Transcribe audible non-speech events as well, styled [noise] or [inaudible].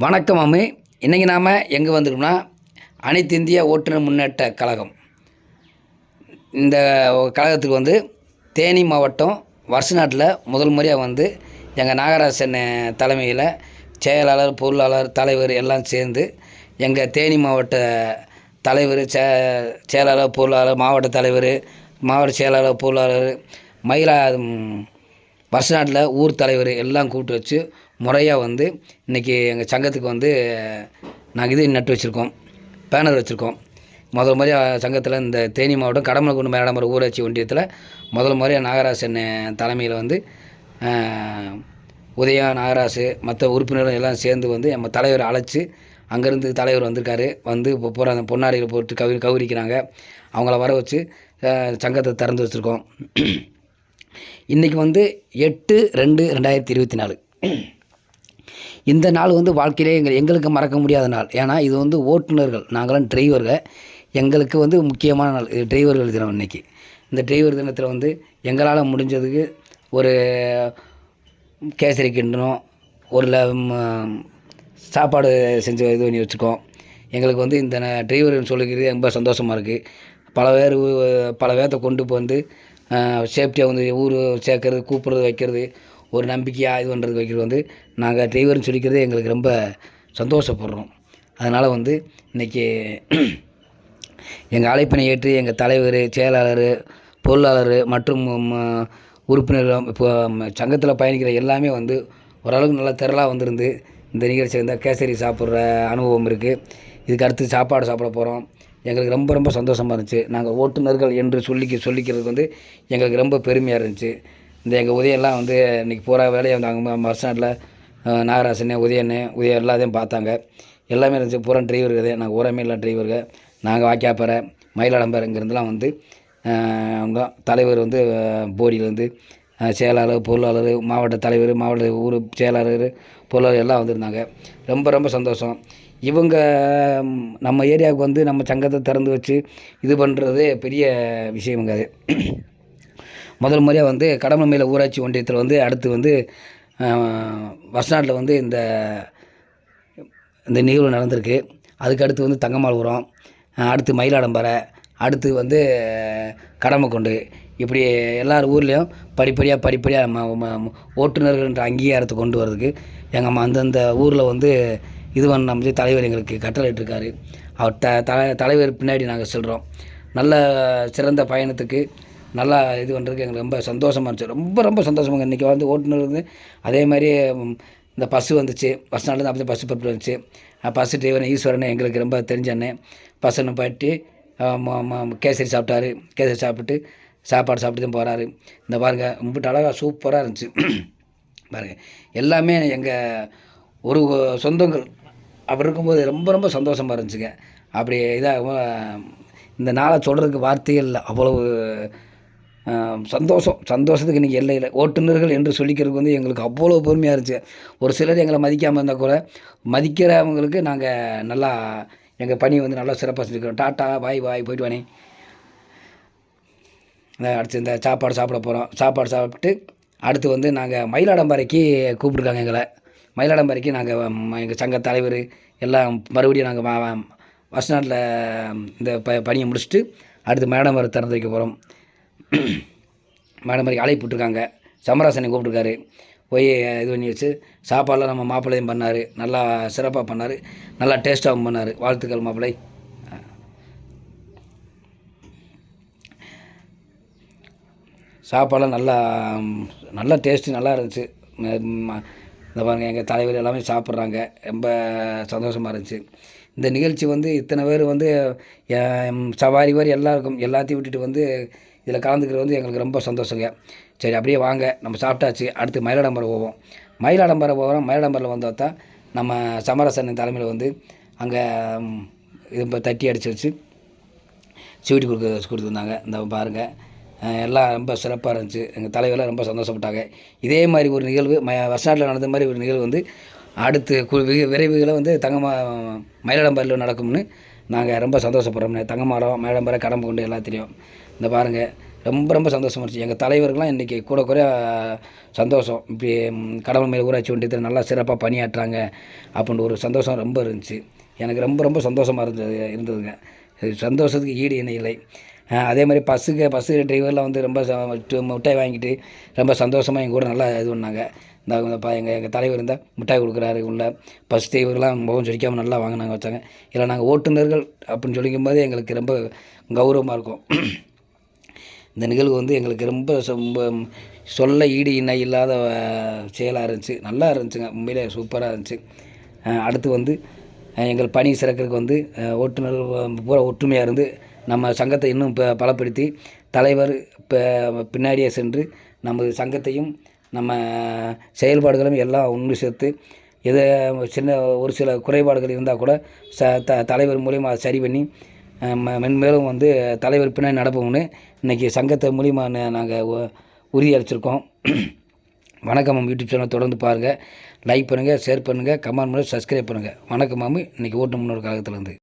வணக்கம் அம்மு. இன்றைக்கி நாம் எங்கே வந்திருக்கோம்னா அனைத்து இந்திய ஓட்டுநர் முன்னேற்ற கழகம். இந்த கழகத்துக்கு வந்து தேனி மாவட்டம் வருஷநாட்டில் முதல் முறையாக வந்து எங்கள் நாகராஜன் தலைமையில் செயலாளர் பொருளாளர் தலைவர் எல்லாம் சேர்ந்து எங்கள் தேனி மாவட்ட தலைவர் சே செயலாளர் பொருளாளர் மாவட்ட தலைவர் மாவட்ட செயலாளர் பொருளாளர் மயிலா வருஷநாட்டில் ஊர் தலைவர் எல்லாம் கூப்பிட்டு வச்சு முறையாக வந்து இன்றைக்கி எங்கள் சங்கத்துக்கு வந்து நாங்கள் இது நட்டு வச்சுருக்கோம். பேனர் வச்சுருக்கோம். முதல் முறையாக சங்கத்தில் இந்த தேனி மாவட்டம் கடமலக்குண்டு மேடமரம் ஊராட்சி ஒன்றியத்தில் முதல் முறையாக நாகராஜன் தலைமையில் வந்து உதயா நாகராசு மற்ற உறுப்பினர்கள் எல்லாம் சேர்ந்து வந்து நம்ம தலைவரை அழைச்சி அங்கேருந்து தலைவர் வந்திருக்காரு. வந்து இப்போ போகிற அந்த பொன்னாடியில் போட்டு கவி கௌரிக்கிறாங்க அவங்கள வர வச்சு சங்கத்தை திறந்து வச்சுருக்கோம். இன்றைக்கி வந்து எட்டு ரெண்டு ரெண்டாயிரத்தி இருபத்தி நாலு. இந்த நாள் வந்து வாழ்க்கையிலே எங்கள் எங்களுக்கு மறக்க முடியாத நாள். ஏன்னா இது வந்து ஓட்டுநர்கள் நாங்களாம் டிரைவர்கள் எங்களுக்கு வந்து முக்கியமான நாள். இது டிரைவர்கள் தினம் இன்னைக்கு இந்த டிரைவர் தினத்தில் வந்து எங்களால் முடிஞ்சதுக்கு ஒரு கேசரி கிண்டணும் ஒரு ல- சாப்பாடு செஞ்சு இது பண்ணி வச்சுருக்கோம். எங்களுக்கு வந்து இந்த டிரைவர் சொல்லிக்கிறது ரொம்ப சந்தோஷமாக இருக்குது பல பேர் பல பேர்த்த கொண்டு வந்து சேஃப்டியாக வந்து ஊர் சேர்க்கறது கூப்பிட்றது வைக்கிறது ஒரு நம்பிக்கையாக இது பண்ணுறது வைக்கிறது வந்து நாங்கள் டிரைவர்னு சொல்லிக்கிறது எங்களுக்கு ரொம்ப சந்தோஷப்படுறோம். அதனால் வந்து இன்றைக்கி [clears throat] எங்கள் அழைப்பினை ஏற்று எங்கள் தலைவர் செயலாளர் பொருளாளர் மற்றும் உறுப்பினர்கள் இப்போ சங்கத்தில் பயணிக்கிற எல்லாமே வந்து ஓரளவுக்கு நல்லா திரளாக வந்திருந்து இந்த நிகழ்ச்சி இருந்தால் கேசரி சாப்பிட்ற அனுபவம் இருக்குது இதுக்கு அடுத்து சாப்பாடு சாப்பிட போகிறோம் எங்களுக்கு ரொம்ப ரொம்ப சந்தோஷமாக இருந்துச்சு. நாங்கள் ஓட்டுநர்கள் என்று சொல்லிக்க சொல்லிக்கிறது வந்து எங்களுக்கு ரொம்ப பெருமையாக இருந்துச்சு. இந்த எங்கள் உதயம்லாம் வந்து இன்றைக்கி பூரா வேலையை வந்து அங்கே ஸ்டாண்டில் நாகராசனே உதயண்ணே உதயம் எல்லாத்தையும் பார்த்தாங்க. எல்லாமே இருந்துச்சு. பூரா டிரைவர் இருக்குது. நாங்கள் ஊரமே இல்லை டிரைவருங்க நாங்கள் வாக்கியாப்பறை மயிலாடம்பர் இங்கேருந்துலாம் வந்து அவங்க தலைவர் வந்து போடியிலேருந்து செயலாளர் பொருளாளர் மாவட்ட தலைவர் மாவட்ட ஊர் செயலாளர் பொருளாளர் எல்லாம் வந்திருந்தாங்க. ரொம்ப ரொம்ப சந்தோஷம். இவங்க நம்ம ஏரியாவுக்கு வந்து நம்ம சங்கத்தை திறந்து வச்சு இது பண்ணுறது பெரிய விஷயமுங்க அது. முதல் முறையாக வந்து கடமமையில் ஊராட்சி ஒன்றியத்தில் வந்து அடுத்து வந்து வருஷநாட்டில் வந்து இந்த இந்த நிகழ்வு நடந்திருக்கு. அதுக்கு அடுத்து வந்து தங்கமால்புரம் அடுத்து மயிலாடம்பரை அடுத்து வந்து கடமைக்கொண்டு. இப்படி எல்லார் ஊர்லேயும் படிப்படியாக படிப்படியாக நம்ம ஓட்டுநர்கள்ன்ற அங்கீகாரத்தை கொண்டு வரதுக்கு எங்கள் அந்தந்த ஊரில் வந்து இது பண்ண நம்ம தலைவர் எங்களுக்கு கட்டளையிட்டிருக்காரு. அவர் த தலை தலைவர் பின்னாடி நாங்கள் செல்கிறோம் நல்ல சிறந்த பயணத்துக்கு நல்லா இது பண்ணுறதுக்கு எங்களுக்கு ரொம்ப சந்தோஷமாக இருந்துச்சு. ரொம்ப ரொம்ப சந்தோஷமாக இன்றைக்கி வந்து ஓட்டுநர் வந்து அதே மாதிரி இந்த பஸ்ஸு வந்துச்சு. பஸ் நாள் அப்படி பஸ்ஸு பட்டு வந்துச்சு. பஸ்ஸு டிரைவர் ஈஸ்வரன் எங்களுக்கு ரொம்ப தெரிஞ்ச அண்ணன். பஸ்ஸை பாட்டி கேசரி சாப்பிட்டாரு. கேசரி சாப்பிட்டு சாப்பாடு சாப்பிட்டு தான் போகிறாரு இந்த பாருங்க ரொம்ப அழகாக சூப்பராக இருந்துச்சு. [clears throat] பாருங்க எல்லாமே எங்கள் ஒரு சொந்தங்கள். அப்படி இருக்கும்போது ரொம்ப ரொம்ப சந்தோஷமாக இருந்துச்சுங்க. அப்படி இதாக இந்த நாளை சொல்கிறதுக்கு வார்த்தைகள் இல்லை. அவ்வளவு சந்தோஷம். சந்தோஷத்துக்கு இன்றைக்கி எல்லை இல்லை. ஓட்டுநர்கள் என்று சொல்லிக்கிறதுக்கு வந்து எங்களுக்கு அவ்வளோ பெருமையாக இருந்துச்சு. ஒரு சிலர் எங்களை மதிக்காமல் இருந்தால் கூட மதிக்கிறவங்களுக்கு நாங்கள் நல்லா எங்கள் பணி வந்து நல்லா சிறப்பாக செஞ்சுக்கிறோம் டாட்டா பாய் பாய் போயிட்டு வானே அடுத்து இந்த சாப்பாடு சாப்பிட போகிறோம் சாப்பாடு சாப்பிட்டு அடுத்து வந்து நாங்கள் மயிலாடம்பாறைக்கு கூப்பிட்ருக்காங்க எங்களை. மயிலாடம்பாறைக்கு நாங்கள் எங்கள் சங்க தலைவர் எல்லாம் மறுபடியும் நாங்கள் வசநாட்டில் இந்த ப பணியை முடிச்சுட்டு அடுத்து மயிலாடம்பாறை திறந்து வைக்க போகிறோம் [clears throat] மேடம்பரைக்கு அழைப்பு விட்டுருக்காங்க சமராசனை கூப்பிட்டுருக்காரு. போய் இது பண்ணி வச்சு சாப்பாடெலாம் நம்ம மாப்பிள்ளையும் பண்ணார். நல்லா சிறப்பாக பண்ணார். நல்லா டேஸ்ட்டாகவும் பண்ணார். வாழ்த்துக்கள் மாப்பிள்ளை. சாப்பாடெலாம் நல்லா நல்லா டேஸ்ட்டு நல்லா இருந்துச்சு. இந்த பாருங்கள் எங்கள் தலைவர் எல்லாமே சாப்பிட்றாங்க. ரொம்ப சந்தோஷமாக இருந்துச்சு. இந்த நிகழ்ச்சி வந்து இத்தனை பேர் வந்து சவாரி மாதிரி எல்லாருக்கும் எல்லாத்தையும் விட்டுட்டு வந்து இதில் கலந்துக்கிறது வந்து எங்களுக்கு ரொம்ப சந்தோஷங்க. சரி அப்படியே வாங்க. நம்ம சாப்பிட்டாச்சு. அடுத்து மயிலாடம்பரம் போவோம். மயிலாடம்பரை போகிறோம். மயிலாடம்பரில் வந்தால் தான் நம்ம சமரசன் தலைமையில் வந்து அங்கே இது தட்டி அடிச்சு வச்சு ஸ்வீட் கொடுக்க கொடுத்துருந்தாங்க இந்த பாருங்கள் எல்லாம் ரொம்ப சிறப்பாக இருந்துச்சு. எங்கள் தலைவர்லாம் ரொம்ப சந்தோஷப்பட்டாங்க. இதே மாதிரி ஒரு நிகழ்வு ம வருஷநாட்டில் நடந்த மாதிரி ஒரு நிகழ்வு வந்து அடுத்து கு- வி- விரைவுகளை வந்து தங்க மயிலாடம்பரில் நடக்கும்னு நாங்கள் ரொம்ப சந்தோஷப்படுறோம். மேடம் பேர கடம்பு கொண்டு எல்லாம் தெரியும். இந்த பாருங்கள் ரொம்ப ரொம்ப சந்தோஷமாக இருந்துச்சு. எங்கள் தலைவர்கள்லாம் இன்றைக்கி கூட குறைய சந்தோஷம். இப்படி கடவுள் மேல் ஊராட்சி ஒன்றியத்தில் நல்லா சிறப்பாக பணியாற்றுறாங்க அப்படின்ற ஒரு சந்தோஷம் ரொம்ப இருந்துச்சு. எனக்கு ரொம்ப ரொம்ப சந்தோஷமாக இருந்தது இருந்ததுங்க. சந்தோஷத்துக்கு ஈடு இணை இல்லை. அதே மாதிரி பஸ்ஸுக்கு பஸ்ஸு டிரைவர்லாம் வந்து ரொம்ப ச- மிட்டாய் வாங்கிட்டு ரொம்ப சந்தோஷமாக எங்கள் கூட நல்லா இது பண்ணாங்க. இந்த எங்கள் எங்கள் தலைவர் இருந்தால் மிட்டாய் கொடுக்குறாரு உள்ள பஸ் டிரைவர்லாம் முகம் சுடிக்காமல் நல்லா வாங்கினாங்க வச்சாங்க. இல்லை நாங்கள் ஓட்டுநர்கள் அப்படின்னு சொல்லிக்கும் போது எங்களுக்கு ரொம்ப கௌரவமாக இருக்கும். இந்த நிகழ்வு வந்து எங்களுக்கு ரொம்ப ரொம்ப சொல்ல ஈடு இணை இல்லாத செயலாக இருந்துச்சு. நல்லா இருந்துச்சுங்க. உண்மையிலே சூப்பராக இருந்துச்சு. அடுத்து வந்து எங்கள் பணி சிறக்கிறதுக்கு வந்து ஓட்டுநர்கள் பூரா ஒற்றுமையாக இருந்து நம்ம சங்கத்தை இன்னும் ப பலப்படுத்தி தலைவர் இப்போ பின்னாடியே சென்று நமது சங்கத்தையும் நம்ம செயல்பாடுகளும் எல்லாம் ஒன்று சேர்த்து எது சின்ன ஒரு சில குறைபாடுகள் இருந்தால் கூட ச த தலைவர் மூலிமா அதை சரி பண்ணி ம- மென்மேலும் வந்து தலைவர் பின்னாடி நடப்போம்னு இன்றைக்கி சங்கத்தை மூலிமா நாங்கள் உறுதியளிச்சிருக்கோம். வணக்கம் மாமி யூடியூப் சேனல் தொடர்ந்து பாருங்கள் லைக் பண்ணுங்கள் ஷேர் பண்ணுங்கள் கமெண்ட் பண்ணுங்கள் சப்ஸ்கிரைப் பண்ணுங்கள் வணக்கம் மாமி இன்றைக்கி ஓட்டு முன்னோர் கழகத்துலேருந்து.